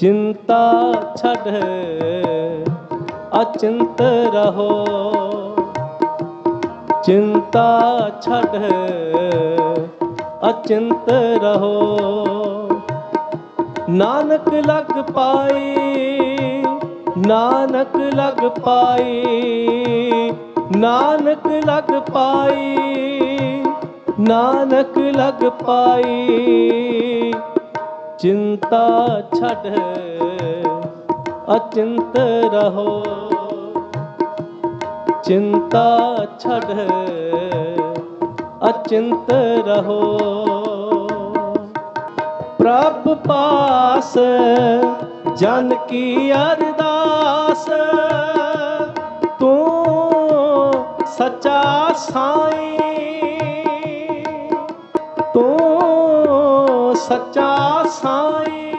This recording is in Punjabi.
ਚਿੰਤਾ ਛੱਡ, ਅਚਿੰਤ ਰਹੋ। ਚਿੰਤਾ ਛੱਡ, ਅਚਿੰਤ ਰਹੋ। ਨਾਨਕ ਲਗ ਪਾਈ, ਨਾਨਕ ਲਗ ਪਾਈ, ਨਾਨਕ ਲਗ ਪਾਈ, ਨਾਨਕ ਲਗ ਪਾਈ। ਚਿੰਤਾ ਛੱਡ, ਅਚਿੰਤ ਰਹੋ। ਚਿੰਤਾ ਛੱਡ, ਅਚਿੰਤ ਰਹੋ। ਪ੍ਰਭ ਪਾਸ, ਜਨ ਕੀ ਅਰਦਾਸ, ਤੂੰ ਸੱਚਾ ਸਾਈਂ ਸੱਚਾ ਸਾਈਂ